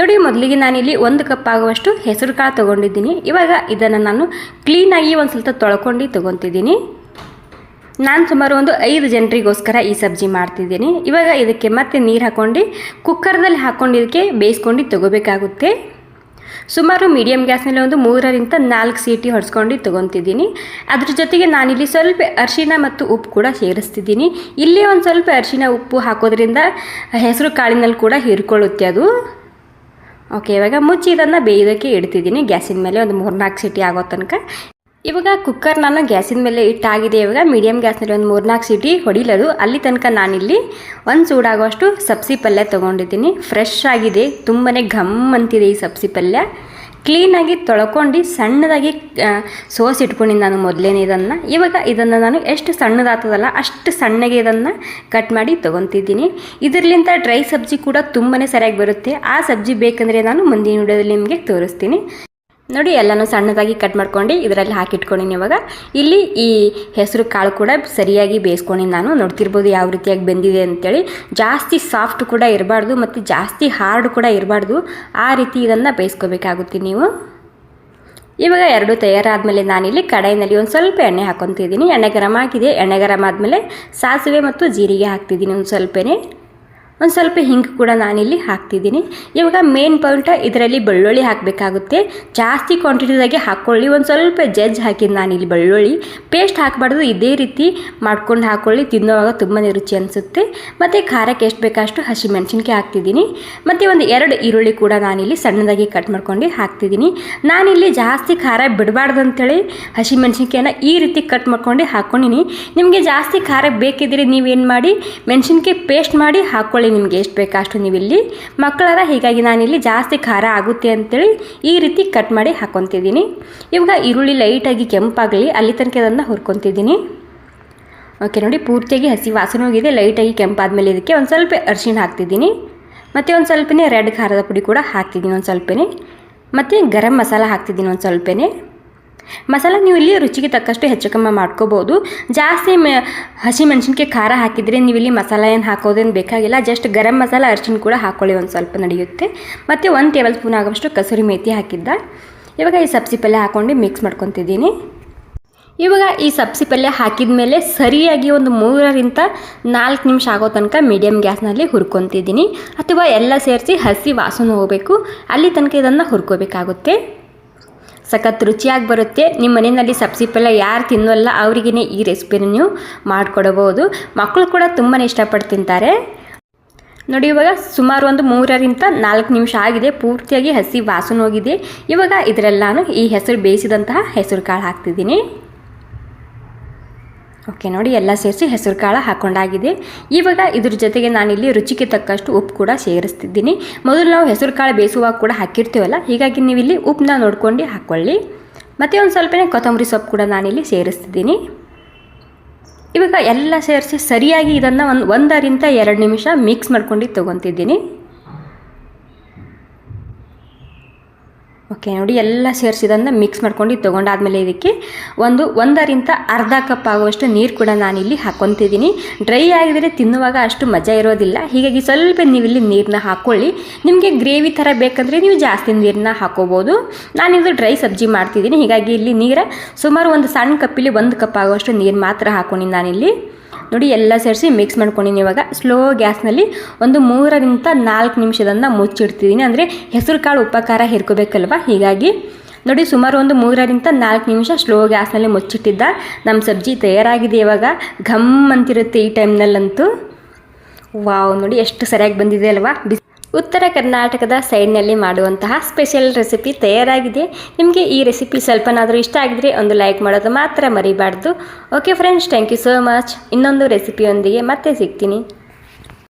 ನೋಡಿ, ಮೊದಲಿಗೆ ನಾನಿಲ್ಲಿ ಒಂದು ಕಪ್ ಆಗುವಷ್ಟು ಹೆಸರು ಕಾಳು ತೊಗೊಂಡಿದ್ದೀನಿ. ಇವಾಗ ಇದನ್ನು ನಾನು ಕ್ಲೀನಾಗಿ ಒಂದು ಸ್ವಲ್ಪ ತೊಳ್ಕೊಂಡು ತೊಗೊತಿದ್ದೀನಿ. ನಾನು ಸುಮಾರು ಒಂದು ಐದು ಜನರಿಗೋಸ್ಕರ ಈ ಸಬ್ಜಿ ಮಾಡ್ತಿದ್ದೀನಿ. ಇವಾಗ ಇದಕ್ಕೆ ಮತ್ತೆ ನೀರು ಹಾಕ್ಕೊಂಡು ಕುಕ್ಕರ್ದಲ್ಲಿ ಹಾಕ್ಕೊಂಡು ಇದಕ್ಕೆ ಬೇಯಿಸ್ಕೊಂಡು ತೊಗೋಬೇಕಾಗುತ್ತೆ. ಸುಮಾರು ಮೀಡಿಯಮ್ ಗ್ಯಾಸ್ನಲ್ಲಿ ಒಂದು ಮೂರರಿಂದ ನಾಲ್ಕು ಸೀಟಿ ಹೊಡೆಸ್ಕೊಂಡು ತೊಗೊತಿದ್ದೀನಿ. ಅದ್ರ ಜೊತೆಗೆ ನಾನಿಲ್ಲಿ ಸ್ವಲ್ಪ ಅರಿಶಿಣ ಮತ್ತು ಉಪ್ಪು ಕೂಡ ಸೇರಿಸ್ತಿದ್ದೀನಿ. ಇಲ್ಲಿ ಒಂದು ಸ್ವಲ್ಪ ಅರಿಶಿಣ, ಉಪ್ಪು ಹಾಕೋದ್ರಿಂದ ಹೆಸರು ಕಾಳಿನಲ್ಲಿ ಕೂಡ ಹೀರ್ಕೊಳ್ಳುತ್ತೆ ಅದು. ಓಕೆ ಇವಾಗ ಮುಚ್ಚಿ ಇದನ್ನು ಬೇಯೋದಕ್ಕೆ ಇಡ್ತಿದ್ದೀನಿ. ಗ್ಯಾಸಿನ ಮೇಲೆ ಒಂದು ಮೂರ್ನಾಲ್ಕು ಸಿಟಿ ಆಗೋ ತನಕ. ಇವಾಗ ಕುಕ್ಕರ್ ನಾನು ಗ್ಯಾಸಿನ ಮೇಲೆ ಇಟ್ಟಾಗಿದೆ. ಇವಾಗ ಮೀಡಿಯಮ್ ಗ್ಯಾಸ್ನಲ್ಲಿ ಒಂದು ಮೂರ್ನಾಲ್ಕು ಸೀಟಿ ಹೊಡಿಲದು. ಅಲ್ಲಿ ತನಕ ನಾನಿಲ್ಲಿ ಒಂದು ಸೂಡಾಗುವಷ್ಟು ಸಬ್ಸಿ ಪಲ್ಯ ತೊಗೊಂಡಿದ್ದೀನಿ. ಫ್ರೆಶ್ ಆಗಿದೆ. ತುಂಬಾ ಘಮ್ ಅಂತಿದೆ ಈ ಸಬ್ಸಿ ಪಲ್ಯ. ಕ್ಲೀನಾಗಿ ತೊಳ್ಕೊಂಡು ಸಣ್ಣದಾಗಿ ಸೋಸ್ ಇಟ್ಕೊಂಡಿನಿ ನಾನು ಮೊದಲೇನೆ ಇದನ್ನು. ಇವಾಗ ಇದನ್ನು ನಾನು ಎಷ್ಟು ಸಣ್ಣದಾಗ್ತದಲ್ಲ ಅಷ್ಟು ಸಣ್ಣಗೆ ಇದನ್ನು ಕಟ್ ಮಾಡಿ ತೊಗೊತಿದ್ದೀನಿ. ಇದರಲ್ಲಿಂದ ಡ್ರೈ ಸಬ್ಜಿ ಕೂಡ ತುಂಬಾ ಸರಿಯಾಗಿ ಬರುತ್ತೆ. ಆ ಸಬ್ಜಿ ಬೇಕಂದರೆ ನಾನು ಮುಂದಿನ ವಿಡಿಯೋದಲ್ಲಿ ನಿಮಗೆ ತೋರಿಸ್ತೀನಿ. ನೋಡಿ, ಎಲ್ಲನೂ ಸಣ್ಣದಾಗಿ ಕಟ್ ಮಾಡ್ಕೊಂಡು ಇದರಲ್ಲಿ ಹಾಕಿಟ್ಕೊಂಡಿನಿ ಇವಾಗ. ಇಲ್ಲಿ ಈ ಹೆಸರು ಕಾಳು ಕೂಡ ಸರಿಯಾಗಿ ಬೇಯಿಸ್ಕೊಂಡು ನಾನು. ನೋಡ್ತಿರ್ಬೋದು ಯಾವ ರೀತಿಯಾಗಿ ಬೆಂದಿದೆ ಅಂತೇಳಿ. ಜಾಸ್ತಿ ಸಾಫ್ಟ್ ಕೂಡ ಇರಬಾರ್ದು ಮತ್ತು ಜಾಸ್ತಿ ಹಾರ್ಡ್ ಕೂಡ ಇರಬಾರ್ದು. ಆ ರೀತಿ ಇದನ್ನು ಬೇಯಿಸ್ಕೋಬೇಕಾಗುತ್ತೆ ನೀವು. ಇವಾಗ ಎರಡು ತಯಾರಾದಮೇಲೆ ನಾನಿಲ್ಲಿ ಕಡಾಯಿನಲ್ಲಿ ಒಂದು ಸ್ವಲ್ಪ ಎಣ್ಣೆ ಹಾಕೊತಿದ್ದೀನಿ. ಎಣ್ಣೆ ಗರಂ ಹಾಕಿದೆ ಎಣ್ಣೆ ಗರಂ ಆದಮೇಲೆ ಸಾಸಿವೆ ಮತ್ತು ಜೀರಿಗೆ ಹಾಕ್ತಿದ್ದೀನಿ ಒಂದು ಸ್ವಲ್ಪನೇ. ಒಂದು ಸ್ವಲ್ಪ ಹಿಂಗೆ ಕೂಡ ನಾನಿಲ್ಲಿ ಹಾಕ್ತಿದ್ದೀನಿ. ಇವಾಗ ಮೇನ್ ಪಾಯಿಂಟ ಇದರಲ್ಲಿ ಬೆಳ್ಳುಳ್ಳಿ ಹಾಕಬೇಕಾಗುತ್ತೆ. ಜಾಸ್ತಿ ಕ್ವಾಂಟಿಟಿದಾಗೆ ಹಾಕ್ಕೊಳ್ಳಿ ಒಂದು ಸ್ವಲ್ಪ ಜಜ್ಜ್ ಹಾಕಿದ್ದು ನಾನಿಲ್ಲಿ ಬೆಳ್ಳುಳ್ಳಿ. ಪೇಸ್ಟ್ ಹಾಕಬಾರ್ದು. ಇದೇ ರೀತಿ ಮಾಡ್ಕೊಂಡು ಹಾಕ್ಕೊಳ್ಳಿ ತಿನ್ನೋವಾಗ ತುಂಬಾ ರುಚಿ ಅನಿಸುತ್ತೆ. ಮತ್ತು ಖಾರಕ್ಕೆ ಎಷ್ಟು ಬೇಕಷ್ಟು ಹಸಿ ಮೆಣಸಿನ್ಕಾಯಿ ಹಾಕ್ತಿದ್ದೀನಿ. ಮತ್ತು ಒಂದು ಎರಡು ಈರುಳ್ಳಿ ಕೂಡ ನಾನಿಲ್ಲಿ ಸಣ್ಣದಾಗಿ ಕಟ್ ಮಾಡ್ಕೊಂಡು ಹಾಕ್ತಿದ್ದೀನಿ. ನಾನಿಲ್ಲಿ ಜಾಸ್ತಿ ಖಾರ ಬಿಡಬಾರ್ದು ಅಂತೇಳಿ ಹಸಿ ಮೆಣಸಿನ್ಕಾಯಿನ ಈ ರೀತಿ ಕಟ್ ಮಾಡ್ಕೊಂಡು ಹಾಕ್ಕೊಂಡಿನಿ ನಿಮಗೆ ಜಾಸ್ತಿ ಖಾರ ಬೇಕಿದ್ರೆ ನೀವೇನು ಮಾಡಿ? ಮೆಣಸಿನ್ಕಾಯಿ ಪೇಸ್ಟ್ ಮಾಡಿ ಹಾಕ್ಕೊಳ್ಳಿ ನಿಮಗೆ ಎಷ್ಟು ಬೇಕು ಅಷ್ಟು ನೀವಿಲ್ಲಿ ಮಕ್ಕಳಾರ, ಹೀಗಾಗಿ ನಾನಿಲ್ಲಿ ಜಾಸ್ತಿ ಖಾರ ಆಗುತ್ತೆ ಅಂತೇಳಿ ಈ ರೀತಿ ಕಟ್ ಮಾಡಿ ಹಾಕ್ಕೊತಿದ್ದೀನಿ ಇವಾಗ ಈರುಳ್ಳಿ ಲೈಟಾಗಿ ಕೆಂಪಾಗಲಿ, ಅಲ್ಲಿ ತನಕ ಅದನ್ನು ಹುರ್ಕೊತಿದ್ದೀನಿ. ಓಕೆ ನೋಡಿ ಪೂರ್ತಿಯಾಗಿ ಹಸಿ ವಾಸನೆ ಹೋಗಿದೆ ಲೈಟಾಗಿ ಕೆಂಪಾದ ಮೇಲೆ ಇದಕ್ಕೆ ಒಂದು ಸ್ವಲ್ಪ ಅರಿಶಿಣ ಹಾಕ್ತಿದ್ದೀನಿ. ಮತ್ತು ಒಂದು ಸ್ವಲ್ಪನೇ ರೆಡ್ ಖಾರದ ಪುಡಿ ಕೂಡ ಹಾಕ್ತಿದ್ದೀನಿ ಒಂದು ಸ್ವಲ್ಪನೇ. ಮತ್ತು ಗರಂ ಮಸಾಲ ಹಾಕ್ತಿದ್ದೀನಿ ಒಂದು ಸ್ವಲ್ಪನೇ. ಮಸಾಲ ನೀವು ಇಲ್ಲಿ ರುಚಿಗೆ ತಕ್ಕಷ್ಟು ಹೆಚ್ಚು ಕಮ್ಮಿ ಮಾಡ್ಕೋಬೋದು. ಜಾಸ್ತಿ ಮೆ ಹಸಿ ಮೆಣಸಿನ್ಕಾಯಿ ಖಾರ ಹಾಕಿದರೆ ನೀವು ಇಲ್ಲಿ ಮಸಾಲ ಏನು ಹಾಕೋದೇನು ಬೇಕಾಗಿಲ್ಲ. ಜಸ್ಟ್ ಗರಂ ಮಸಾಲ ಅರ್ಶಿನ ಕೂಡ ಹಾಕ್ಕೊಳ್ಳಿ ಒಂದು ಸ್ವಲ್ಪ ನಡೆಯುತ್ತೆ. ಮತ್ತು ಒಂದು ಟೇಬಲ್ ಸ್ಪೂನ್ ಆಗೋಷ್ಟು ಕಸೂರಿ ಮೇಥಿ ಹಾಕಿದ್ದ. ಇವಾಗ ಈ ಸಬ್ಸಿ ಪಲ್ಯ ಹಾಕ್ಕೊಂಡು ಮಿಕ್ಸ್ ಮಾಡ್ಕೊತಿದ್ದೀನಿ. ಇವಾಗ ಈ ಸಬ್ಸಿ ಪಲ್ಯ ಹಾಕಿದ ಮೇಲೆ ಸರಿಯಾಗಿ ಒಂದು ಮೂರರಿಂದ ನಾಲ್ಕು ನಿಮಿಷ ಆಗೋ ತನಕ ಮೀಡಿಯಮ್ ಗ್ಯಾಸ್ನಲ್ಲಿ ಹುರ್ಕೊತಿದ್ದೀನಿ. ಅಥವಾ ಎಲ್ಲ ಸೇರಿಸಿ ಹಸಿ ವಾಸನೆ ಹೋಗಬೇಕು. ಅಲ್ಲಿ ತನಕ ಇದನ್ನು ಹುರ್ಕೋಬೇಕಾಗುತ್ತೆ. ಸಖತ್ ರುಚಿಯಾಗಿ ಬರುತ್ತೆ. ನಿಮ್ಮ ಮನೆಯಲ್ಲಿ ಸಬ್ಸಿ ಪಲ್ಯ ಯಾರು ತಿನ್ನೋಲ್ಲ ಅವರಿಗೇ ಈ ರೆಸಿಪಿನ ನೀವು ಮಾಡಿಕೊಡಬಹುದು. ಮಕ್ಕಳು ಕೂಡ ತುಂಬಾ ಇಷ್ಟಪಟ್ಟು ತಿಂತಾರೆ ನೋಡಿ, ಇವಾಗ ಸುಮಾರು ಒಂದು ಮೂರರಿಂದ ನಾಲ್ಕು ನಿಮಿಷ ಆಗಿದೆ. ಪೂರ್ತಿಯಾಗಿ ಹಸಿ ವಾಸನೆ ಹೋಗಿದೆ. ಇವಾಗ ಇದರೆಲ್ಲಾನು ಈ ಹೆಸರು ಬೇಯಿಸಿದಂತಹ ಹೆಸರು ಕಾಳು ಹಾಕ್ತಿದ್ದೀನಿ. ಓಕೆ ನೋಡಿ, ಎಲ್ಲ ಸೇರಿಸಿ ಹೆಸರು ಕಾಳು ಹಾಕೊಂಡಾಗಿದೆ. ಇವಾಗ ಇದ್ರ ಜೊತೆಗೆ ನಾನಿಲ್ಲಿ ರುಚಿಗೆ ತಕ್ಕಷ್ಟು ಉಪ್ಪು ಕೂಡ ಸೇರಿಸ್ತಿದ್ದೀನಿ ಮೊದಲು ನಾವು ಹೆಸರು ಕಾಳು ಬೇಯಿಸುವಾಗ ಕೂಡ ಹಾಕಿರ್ತೀವಲ್ಲ, ಹೀಗಾಗಿ ನೀವು ಇಲ್ಲಿ ಉಪ್ಪನ್ನ ನೋಡ್ಕೊಂಡು ಹಾಕ್ಕೊಳ್ಳಿ ಮತ್ತು ಒಂದು ಸ್ವಲ್ಪನೇ ಕೊತ್ತಂಬರಿ ಸೊಪ್ಪು ಕೂಡ ನಾನಿಲ್ಲಿ ಸೇರಿಸ್ತಿದ್ದೀನಿ ಇವಾಗ ಎಲ್ಲ ಸೇರಿಸಿ ಸರಿಯಾಗಿ ಇದನ್ನು ಒಂದು ಒಂದರಿಂದ ಎರಡು ನಿಮಿಷ ಮಿಕ್ಸ್ ಮಾಡ್ಕೊಂಡು ತೊಗೊತಿದ್ದೀನಿ. ಓಕೆ ನೋಡಿ ಎಲ್ಲ ಸೇರಿಸಿದನ್ನು ಮಿಕ್ಸ್ ಮಾಡ್ಕೊಂಡು ತೊಗೊಂಡಾದ್ಮೇಲೆ ಇದಕ್ಕೆ ಒಂದು ಒಂದರಿಂದ ಅರ್ಧ ಕಪ್ ಆಗುವಷ್ಟು ನೀರು ಕೂಡ ನಾನಿಲ್ಲಿ ಹಾಕ್ಕೊತಿದ್ದೀನಿ. ಡ್ರೈ ಆಗಿದರೆ ತಿನ್ನುವಾಗ ಅಷ್ಟು ಮಜಾ ಇರೋದಿಲ್ಲ. ಹೀಗಾಗಿ ಸ್ವಲ್ಪ ನೀವಿಲ್ಲಿ ನೀರನ್ನ ಹಾಕ್ಕೊಳ್ಳಿ ನಿಮಗೆ ಗ್ರೇವಿ ಥರ ಬೇಕಂದರೆ ನೀವು ಜಾಸ್ತಿ ನೀರನ್ನ ಹಾಕೋಬೋದು. ನಾನಿದು ಡ್ರೈ ಸಬ್ಜಿ ಮಾಡ್ತಿದ್ದೀನಿ. ಹೀಗಾಗಿ ಇಲ್ಲಿ ನೀರು ಸುಮಾರು ಒಂದು ಸಣ್ಣ ಕಪ್ಪಲ್ಲಿ ಒಂದು ಕಪ್ ಆಗುವಷ್ಟು ನೀರು ಮಾತ್ರ ಹಾಕೊಂಡಿ ನಾನಿಲ್ಲಿ. ನೋಡಿ ಎಲ್ಲ ಸೇರಿಸಿ ಮಿಕ್ಸ್ ಮಾಡ್ಕೊಂಡಿನಿ ಇವಾಗ. ಸ್ಲೋ ಗ್ಯಾಸ್ನಲ್ಲಿ ಒಂದು ಮೂರರಿಂದ ನಾಲ್ಕು ನಿಮಿಷದನ್ನು ಮುಚ್ಚಿಡ್ತಿದ್ದೀನಿ ಅಂದರೆ ಹೆಸರು ಕಾಳು ಉಪಕಾರ ಹಿರ್ಕೋಬೇಕಲ್ವ? ಹೀಗಾಗಿ ನೋಡಿ ಸುಮಾರು ಒಂದು ಮೂರರಿಂದ ನಾಲ್ಕು ನಿಮಿಷ ಸ್ಲೋ ಗ್ಯಾಸ್ನಲ್ಲಿ ಮುಚ್ಚಿಟ್ಟಿದ್ದ ನಮ್ಮ ಸಬ್ಜಿ ತಯಾರಾಗಿದೆ ಇವಾಗ. ಘಮ್ ಅಂತಿರುತ್ತೆ ಈ ಟೈಮ್ನಲ್ಲಂತೂ ವಾವ್ ನೋಡಿ ಎಷ್ಟು ಸರಿಯಾಗಿ ಬಂದಿದೆ ಅಲ್ವಾ? ಬಿಸಿ ಉತ್ತರ ಕರ್ನಾಟಕದ ಸೈಡ್ನಲ್ಲಿ ಮಾಡುವಂತಹ ಸ್ಪೆಷಲ್ ರೆಸಿಪಿ ತಯಾರಾಗಿದೆ. ನಿಮಗೆ ಈ ರೆಸಿಪಿ ಸ್ವಲ್ಪನಾದರೂ ಇಷ್ಟ ಆಗಿದ್ರೆ ಒಂದು ಲೈಕ್ ಮಾಡೋದು ಮಾತ್ರ ಮರಿಬಾರ್ದು. Okay friends thank you so much ಇನ್ನೊಂದು ರೆಸಿಪಿಯೊಂದಿಗೆ ಮತ್ತೆ ಸಿಗ್ತೀನಿ.